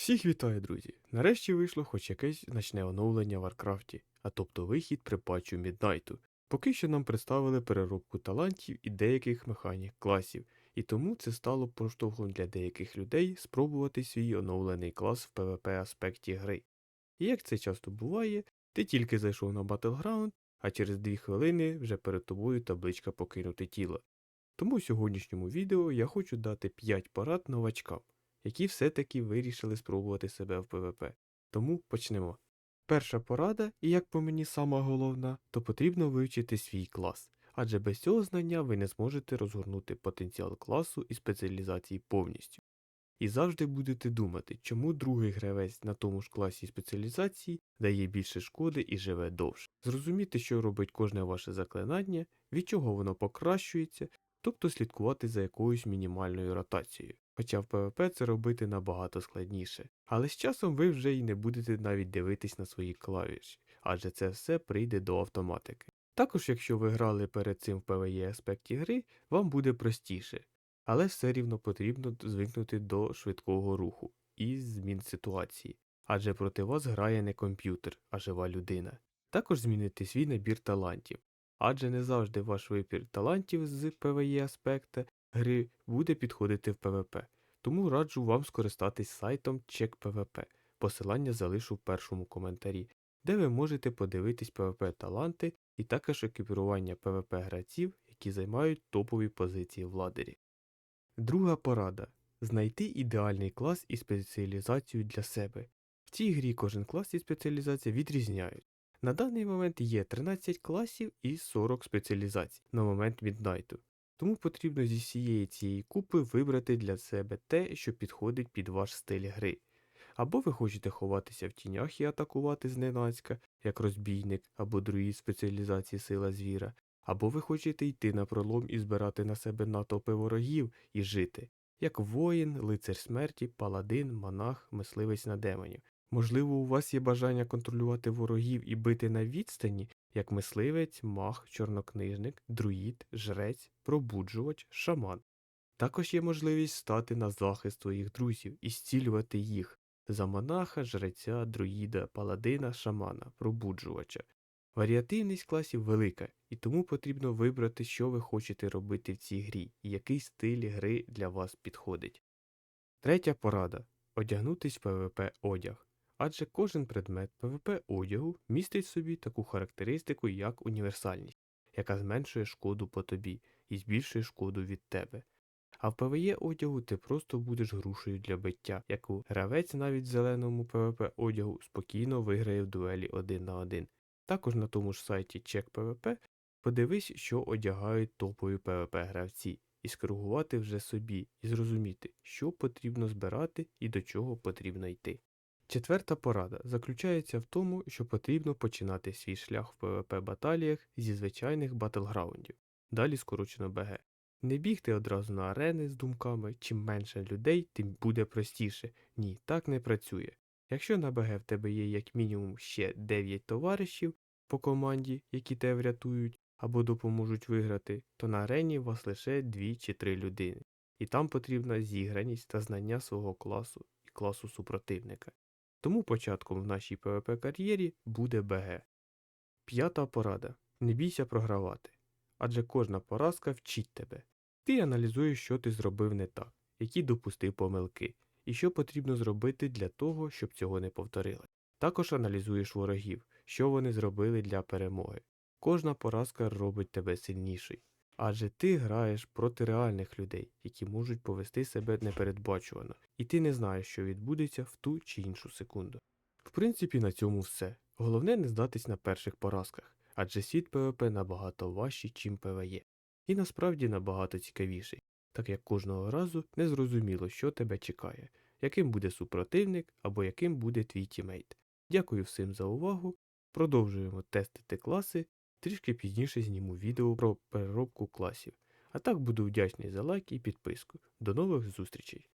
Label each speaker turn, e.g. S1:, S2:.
S1: Всіх вітаю, друзі! Нарешті вийшло хоч якесь значне оновлення в Варкрафті, а тобто вихід при патчу Міднайту. Поки що нам представили переробку талантів і деяких механік класів, і тому це стало поштовхом для деяких людей спробувати свій оновлений клас в PvP аспекті гри. І як це часто буває, ти тільки зайшов на Battleground, а через 2 хвилини вже перед тобою табличка покинути тіло. Тому в сьогоднішньому відео я хочу дати 5 порад новачкам, які все-таки вирішили спробувати себе в ПВП. Тому почнемо. Перша порада, і як по мені сама головна, то потрібно вивчити свій клас, адже без цього знання ви не зможете розгорнути потенціал класу і спеціалізації повністю. І завжди будете думати, чому другий гравець на тому ж класі спеціалізації дає більше шкоди і живе довше. Зрозуміти, що робить кожне ваше заклинання, від чого воно покращується, тобто слідкувати за якоюсь мінімальною ротацією. Хоча в ПВП це робити набагато складніше. Але з часом ви вже й не будете навіть дивитись на свої клавіші, адже це все прийде до автоматики. Також, якщо ви грали перед цим в PvE аспекті гри, вам буде простіше, але все рівно потрібно звикнути до швидкого руху і змін ситуації, адже проти вас грає не комп'ютер, а жива людина. Також змінити свій набір талантів, адже не завжди ваш вибір талантів з PvE аспекта гри буде підходити в ПВП, тому раджу вам скористатись сайтом CheckPVP. Посилання залишу в першому коментарі, де ви можете подивитись PvP таланти і також екіпірування PvP гравців, які займають топові позиції в ладері. Друга порада знайти ідеальний клас і спеціалізацію для себе. В цій грі кожен клас і спеціалізація відрізняють. На даний момент є 13 класів і 40 спеціалізацій на момент Міднайту. Тому потрібно зі всієї цієї купи вибрати для себе те, що підходить під ваш стиль гри. Або ви хочете ховатися в тінях і атакувати зненацька, як розбійник або друїд спеціалізації сила звіра, або ви хочете йти на пролом і збирати на себе натовпи ворогів і жити, як воїн, лицар смерті, паладин, монах, мисливець на демонів. Можливо, у вас є бажання контролювати ворогів і бити на відстані, як мисливець, маг, чорнокнижник, друїд, жрець, пробуджувач, шаман. Також є можливість стати на захист своїх друзів і зцілювати їх за монаха, жреця, друїда, паладина, шамана, пробуджувача. Варіативність класів велика, і тому потрібно вибрати, що ви хочете робити в цій грі і який стиль гри для вас підходить. Третя порада одягнутись в ПВП одяг. Адже кожен предмет ПВП одягу містить в собі таку характеристику, як універсальність, яка зменшує шкоду по тобі і збільшує шкоду від тебе. А в ПВЕ одягу ти просто будеш грушею для биття, яку гравець навіть в зеленому ПВП одягу спокійно виграє в дуелі один на один. Також на тому ж сайті CheckPVP подивись, що одягають топові ПВП гравці, і скоригувати вже собі, і зрозуміти, що потрібно збирати і до чого потрібно йти. Четверта порада заключається в тому, що потрібно починати свій шлях в ПВП баталіях зі звичайних батлграундів, далі скорочено БГ. Не бігти одразу на арени з думками, чим менше людей, тим буде простіше. Ні, так не працює. Якщо на БГ в тебе є як мінімум ще 9 товаришів по команді, які тебе врятують або допоможуть виграти, то на арені у вас лише 2 чи 3 людини, і там потрібна зіграність та знання свого класу і класу супротивника. Тому початком в нашій ПВП кар'єрі буде БГ. П'ята порада. Не бійся програвати. Адже кожна поразка вчить тебе. Ти аналізуєш, що ти зробив не так, які допустив помилки, і що потрібно зробити для того, щоб цього не повторилось. Також аналізуєш ворогів, що вони зробили для перемоги. Кожна поразка робить тебе сильніший. Адже ти граєш проти реальних людей, які можуть повести себе непередбачувано, і ти не знаєш, що відбудеться в ту чи іншу секунду. В принципі, на цьому все. Головне не здатись на перших поразках, адже світ ПВП набагато важчий, чим ПВЕ, і насправді набагато цікавіший, так як кожного разу не зрозуміло, що тебе чекає, яким буде супротивник або яким буде твій тімейт. Дякую всім за увагу. Продовжуємо тестити класи. Трішки пізніше зніму відео про переробку класів. А так буду вдячний за лайк і підписку. До нових зустрічей!